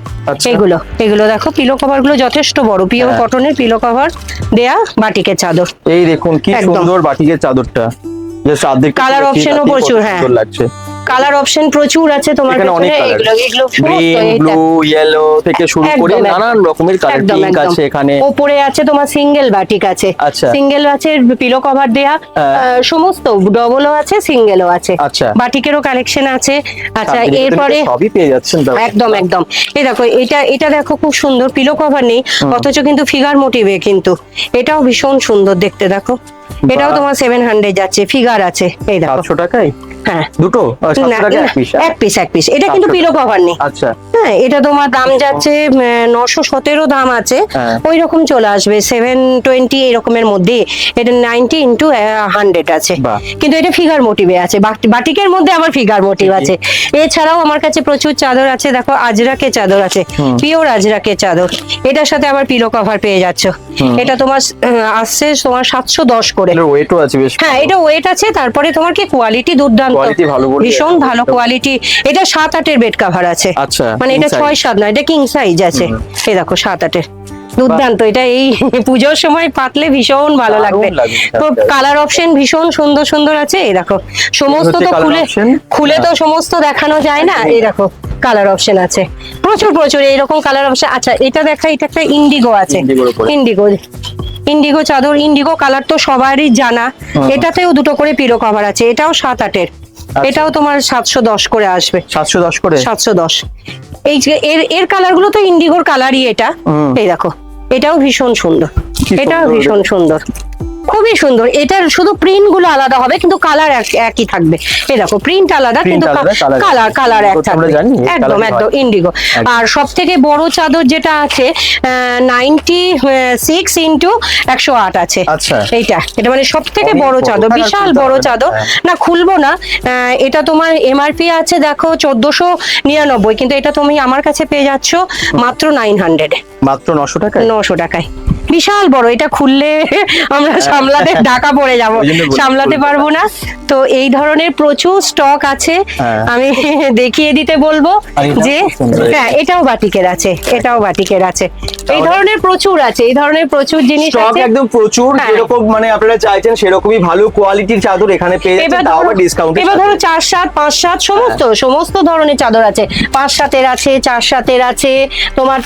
Speaker 1: এইগুলো
Speaker 2: এগুলো এগুলো দেখো পিলো কভারগুলো যথেষ্ট বড়। পিওর। কটনের পিলো কভার দেয়া বাটিকের চাদর।
Speaker 1: এই দেখুন কি সুন্দর বাটিকের চাদরটা।
Speaker 2: কালার অপশনও প্রচুর, হ্যাঁ।
Speaker 1: লাগছে।
Speaker 2: কালার অপশন প্রচুর আছে তোমার কাছে এগুলো
Speaker 1: গ্রিন ব্লু ইয়েলো থেকে শুরু করে। নানান রকমের কালার পিঙ্ক আছে এখানে।
Speaker 2: ওপরে আছে তোমার সিঙ্গেল বাটিক আছে।
Speaker 1: আচ্ছা।
Speaker 2: সিঙ্গেল আছে পিলো কভার দেয়া।
Speaker 1: হ্যাঁ।
Speaker 2: সমস্ত ডবলও আছে সিঙ্গেলও আছে।
Speaker 1: আচ্ছা।
Speaker 2: বাটিকেরও কালেকশন আছে। আচ্ছা এরপরে
Speaker 1: সবই পেয়ে যাচ্ছেন
Speaker 2: একদম একদম। এই দেখো এটা এটা দেখো খুব সুন্দর পিলো কভার নেই অথচ কিন্তু ফিগার মোটিভে কিন্তু। এটাও ভীষণ সুন্দর দেখতে দেখো। এটাও তোমার সেভেন হান্ড্রেড যাচ্ছে ফিগার আছে। এই দেখো।
Speaker 1: সাতশো টাকায়?
Speaker 2: হ্যাঁ।
Speaker 1: দুটো? টাকা এক পিস
Speaker 2: এক? পিস এক পিস এটা কিন্তু
Speaker 1: 700
Speaker 2: পিলো কভার নেই।
Speaker 1: আচ্ছা।
Speaker 2: হ্যাঁ এটা তোমার দাম যাচ্ছে নশো সতেরো দাম আছে।
Speaker 1: হ্যাঁ।
Speaker 2: ওই রকম চলে আসবে সেভেন টোয়েন্টি এরকমের মধ্যে। এটা নাইনটি ইন্টু হান্ড্রেড আছে। কিন্তু এটা ফিগার মোটিভে আছে। বাটিকের মধ্যে আমার ফিগার মোটিভ আছে। এছাড়াও আমার কাছে প্রচুর চাদর আছে। দেখো আজরাকে চাদর আছে। পিওর আজরাকে চাদর। এটার সাথে আবার পিলো কভার পেয়ে যাচ্ছ। এটা তোমার আসছে তোমার সাতশো দশ করে।
Speaker 1: ওয়েটও আছে বেশ
Speaker 2: হ্যাঁ এটা ওয়েট আছে। তারপরে তোমার কি কোয়ালিটি দুর্দান্ত। ভীষণ ভালো কোয়ালিটি এটা সাত আটের বেড কাভার আছে।
Speaker 1: আচ্ছা,
Speaker 2: মানে এটা ছয় সাত না এটা কিং সাইজ আছে। এই দেখো সাত আটের দুর্দান্ত এটা এই পুজোর সময় পাতলে ভীষণ ভালো লাগবে।
Speaker 1: লাগবে,
Speaker 2: তো
Speaker 1: আচ্ছা।
Speaker 2: কালার অপশন ভীষণ সুন্দর সুন্দর আছে এই দেখো। সমস্ত তো খুলে খুলে তো সমস্ত দেখানো যায় না এই দেখো কালার অপশন আছে। প্রচুর প্রচুর এইরকম কালার অপশন আচ্ছা এটা দেখা এটা একটা ইন্ডিগো আছে। ইন্ডিগো ইন্ডিগো চাদর ইন্ডিগো কালার তো সবারই জানা। এটাতেও দুটো করে পিরো কভার আছে এটাও সাত আটের।
Speaker 1: আচ্ছা।
Speaker 2: এটাও তোমার সাতশো দশ করে আসবে।
Speaker 1: সাতশো দশ করে?
Speaker 2: সাতশো দশ। এই যে এর এর কালারগুলো তো ইন্ডিগোর কালারই এটা। এই দেখো এটাও ভীষণ সুন্দর। এটাও ভীষণ সুন্দর। খুবই সুন্দর। এটার শুধু প্রিন্টগুলো আলাদা হবে কিন্তু কালার একই থাকবে। এই দেখো প্রিন্ট আলাদা কিন্তু কালার কালার এক। থাকবে। একদম একদম ইন্ডিগো আর সব থেকে বড় চাদর যেটা আছে নাইনটি সিক্স ইন্টু একশো আট আছে।
Speaker 1: আচ্ছা।
Speaker 2: এইটা এটা মানে সব থেকে বড়। চাদর বিশাল বড় চাদর।
Speaker 1: হ্যাঁ।
Speaker 2: না খুলবো না। এটা তোমার এমআরপি আছে দেখো চোদ্দশো নিরানব্বই কিন্তু এটা তুমি আমার কাছে পেয়ে যাচ্ছ মাত্র নাইন হান্ড্রেড
Speaker 1: মাত্র নশো টাকা
Speaker 2: নশো টাকায়। বিশাল বড় এটা খুললে আমরা সামলাতে ঢাকা পড়ে যাব। সামলাতে পারব না। তো এই ধরনের প্রচুর স্টক আছে
Speaker 1: হ্যাঁ।
Speaker 2: আমি দেখিয়ে দিতে বলব যে হ্যাঁ এটাও বাটিকের আছে এটাও বাটিকের আছে। এই ধরনের প্রচুর আছে এই ধরনের প্রচুর জিনিস
Speaker 1: স্টক একদম প্রচুর
Speaker 2: হ্যাঁ।
Speaker 1: যেরকম মানে আপনারা চাইছেন সেরকমই ভালো কোয়ালিটির চাদর এখানে পেয়ে যাচ্ছেন তাও আবার ডিসকাউন্ট
Speaker 2: এবার ধরো চার সাত পাঁচ সাত সমস্ত
Speaker 1: হ্যাঁ।
Speaker 2: সমস্ত ধরনের চাদর আছে। পাঁচ সাতের আছে চার সাতের আছে তোমার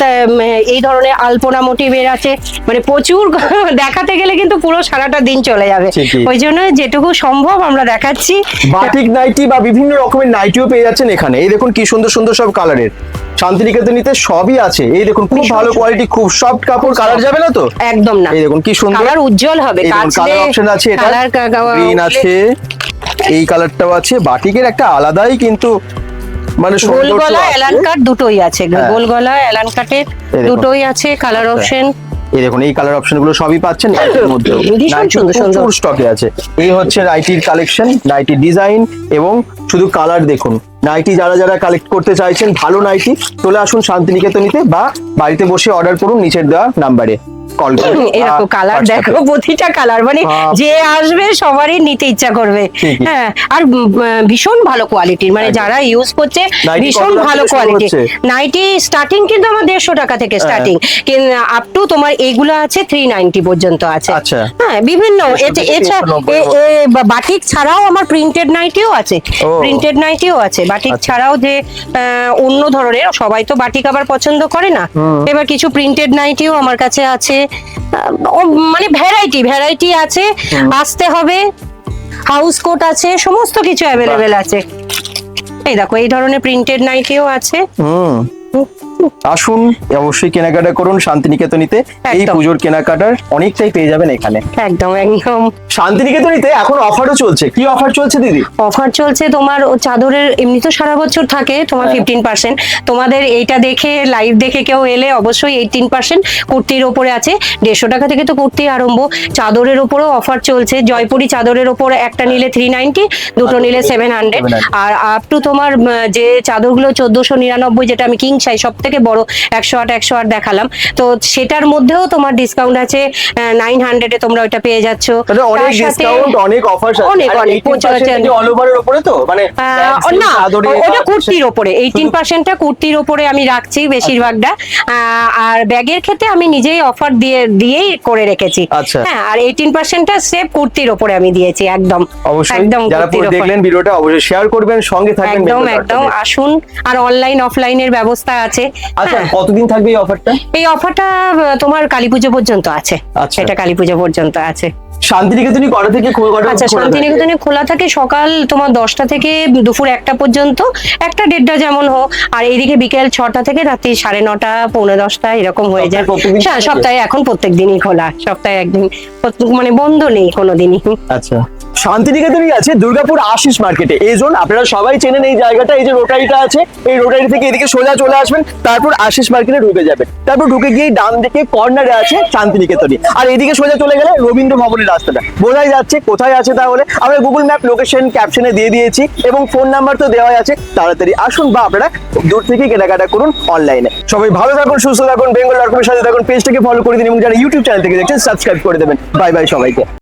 Speaker 2: এই ধরনের আলপনা মোটিভের আছে। মানে প্রচুর দেখাতে গেলে কিন্তু পুরো সারাটা দিন চলে যাবে। ওই জন্য যেটুকু সম্ভব আমরা দেখাচ্ছি।
Speaker 1: বাটিক নাইটি বা বিভিন্ন রকমের নাইটিও পেয়ে যাচ্ছেন এখানে। এই দেখুন কি সুন্দর সুন্দর সব কালারের। শান্তিনিকেতনীতে সবই আছে। এই দেখুন খুব ভালো কোয়ালিটি খুব সফট কাপড়। কালার যাবে না তো?
Speaker 2: একদম না।
Speaker 1: এই দেখুন কি সুন্দর।
Speaker 2: কালার উজ্জ্বল হবে।
Speaker 1: কালার অপশন আছে এটা। গ্রিন আছে। এই কালারটাও আছে। বাটিকের একটা আলাদাই কিন্তু মানে
Speaker 2: গোল গলা। এলান কাট দুটোই আছে।
Speaker 1: হ্যাঁ।
Speaker 2: গোল গলা এলান কাটের। দুটোই আছে কালার অপশন
Speaker 1: এই দেখুন এই কালার অপশনগুলো সবই পাচ্ছেন নাইটির মধ্যে। প্রচুর স্টকে আছে। এই হচ্ছে নাইটির কালেকশন নাইটির ডিজাইন এবং শুধু কালার দেখুন। নাইটি যারা যারা কালেক্ট করতে চাইছেন ভালো নাইটি চলে আসুন শান্তিনিকেতনীতে বা বাড়িতে বসে অর্ডার করুন নিচের দেওয়া নাম্বারে
Speaker 2: এরকম কালার। দেখো প্রতিটা কালার মানে যে আসবে সবারই নিতে ইচ্ছা করবে। হ্যাঁ আর ভীষণ ভালো কোয়ালিটির মানে যারা ইউজ করছে ভীষণ ভালো কোয়ালিটি নাইটি স্টার্টিং কিন্তু আমার দেড়শো টাকা থেকে
Speaker 1: হ্যাঁ।
Speaker 2: স্টার্টিং আপ টু তোমার এইগুলো আছে থ্রি নাইনটি পর্যন্ত আছে।
Speaker 1: আচ্ছা।
Speaker 2: হ্যাঁ বিভিন্ন। বাটিক ছাড়াও আমার প্রিন্টেড নাইটিও আছে। প্রিন্টেড নাইটিও আছে। বাটিক
Speaker 1: আচ্ছা।
Speaker 2: ছাড়াও যে আহ, অন্য ধরনের সবাই তো বাটিক আবার পছন্দ করে না। এবার কিছু প্রিন্টেড নাইটিও আমার কাছে আছে। আহ, ও মানে ভ্যারাইটি ভ্যারাইটি আছে। আসতে হবে হাউস কোট আছে সমস্ত কিছু অ্যাভেলেবেল আছে। এই দেখো এই ধরনের প্রিন্টেড নাইটিও আছে।
Speaker 1: হুম। আসুন অবশ্যই কেনাকাটা করুন শান্তিনিকেতনীতে। এই পুজোর কেনাকাটার অনেকটাই পেয়ে যাবেন এখানে।
Speaker 2: একদম একদম।
Speaker 1: শান্তিনিকেতনীতে এখন অফারও চলছে। কি অফার চলছে দিদি?
Speaker 2: অফার চলছে তোমার চাদরের এমনি তো সারা বছর থাকে তোমার
Speaker 1: হ্যাঁ।
Speaker 2: ফিফটিন পার্সেন্ট তোমাদের এইটা দেখে লাইভ দেখে কেউ এলে অবশ্যই এইটিন পার্সেন্ট কুর্তির ওপরে আছে। দেড়শো টাকা থেকে তো কুর্তি আরম্ভ। চাদরের ওপরেও অফার চলছে। জয়পুরি চাদরের ওপর একটা নিলে থ্রি নাইনটি দুটো নিলে সেভেন হান্ড্রেড আর আপ টু তোমার যে চাদরগুলো চোদ্দশো নিরানব্বই যেটা আমি কিং চাই সব থেকে বড় একশো আট একশো আট দেখালাম। তো সেটার মধ্যেও তোমার ডিসকাউন্ট আছে নাইন হান্ড্রেডে তোমরা ওইটা পেয়ে যাচ্ছ।
Speaker 1: মানে অনেক ডিসকাউন্ট অনেক অফার
Speaker 2: অনেক, অনেক,
Speaker 1: অল ওভারের উপরে তো? মানে
Speaker 2: না ওটা কুর্তির ওপরে এইটিন পার্সেন্টটা কুর্তির ওপরে আমি রাখছি বেশিরভাগটা। আর ব্যাগের ক্ষেত্রে আমি নিজেই অফার দিয়ে দিয়েই করে রেখেছি।
Speaker 1: আচ্ছা।
Speaker 2: হ্যাঁ আর এইটিন পার্সেন্টটা সেভ কুর্তির ওপরে আমি দিয়েছি একদম। একদম
Speaker 1: যারা
Speaker 2: কুর্তির
Speaker 1: পুরো
Speaker 2: ওপর।
Speaker 1: দেখলেন ভিডিওটা অবশ্যই শেয়ার করবেন সঙ্গে থাকবেন
Speaker 2: একদম একদম। আসুন। আর অনলাইন অফলাইনের ব্যবস্থা আছে
Speaker 1: আচ্ছা
Speaker 2: হ্যাঁ।
Speaker 1: কতদিন থাকবে এই অফারটা
Speaker 2: এই অফারটা তোমার কালী পুজো পর্যন্ত আছে
Speaker 1: আচ্ছা।
Speaker 2: এটা কালী পুজো পর্যন্ত আছে
Speaker 1: শান্তিনিকেতনী কটা থেকে
Speaker 2: আচ্ছা? শান্তিনিকেতনে খোলা থাকে সকাল তোমার দশটা থেকে দুপুর একটা পর্যন্ত একটা দেড়টা যেমন হোক আর এইদিকে বিকেল ছটা থেকে রাত্রি সাড়ে নটা পৌনে দশটা এরকম হয়ে যায়। হ্যাঁ সপ্তাহে এখন প্রত্যেক দিনই খোলা সপ্তাহে একদিন মানে বন্ধ নেই কোনো দিনই
Speaker 1: আচ্ছা। শান্তিনিকেতনই আছে দুর্গাপুর আশিস মার্কেটে। এই জোন আপনারা সবাই চেনেন এই জায়গাটা এই যে রোটারিটা আছে এই রোটারি থেকে এদিকে সোজা চলে আসবেন তারপর আশিস মার্কেটে ঢুকে যাবেন। তারপর ঢুকে গিয়ে ডান দিকে কর্নারে আছে শান্তিনিকেতনী আর এদিকে সোজা চলে গেলে রবীন্দ্র ভবনের রাস্তাটা। বোঝাই যাচ্ছে কোথায় আছে তাহলে। আমরা গুগল ম্যাপ লোকেশন ক্যাপশনে দিয়ে দিয়েছি এবং ফোন নাম্বার তো দেওয়াই আছে। তাড়াতাড়ি আসুন বা আপনারা দূর থেকে কেনাকাটা করুন অনলাইনে সবাই ভালো থাকুন, সুস্থ থাকুন বেঙ্গল ডট কমের সাথে থাকুন পেজটাকে ফলো করে দিন এবং যারা ইউটিউব চ্যানেল থেকে দেখছেন সাবস্ক্রাইব করে দেবেন। বাই বাই সবাইকে।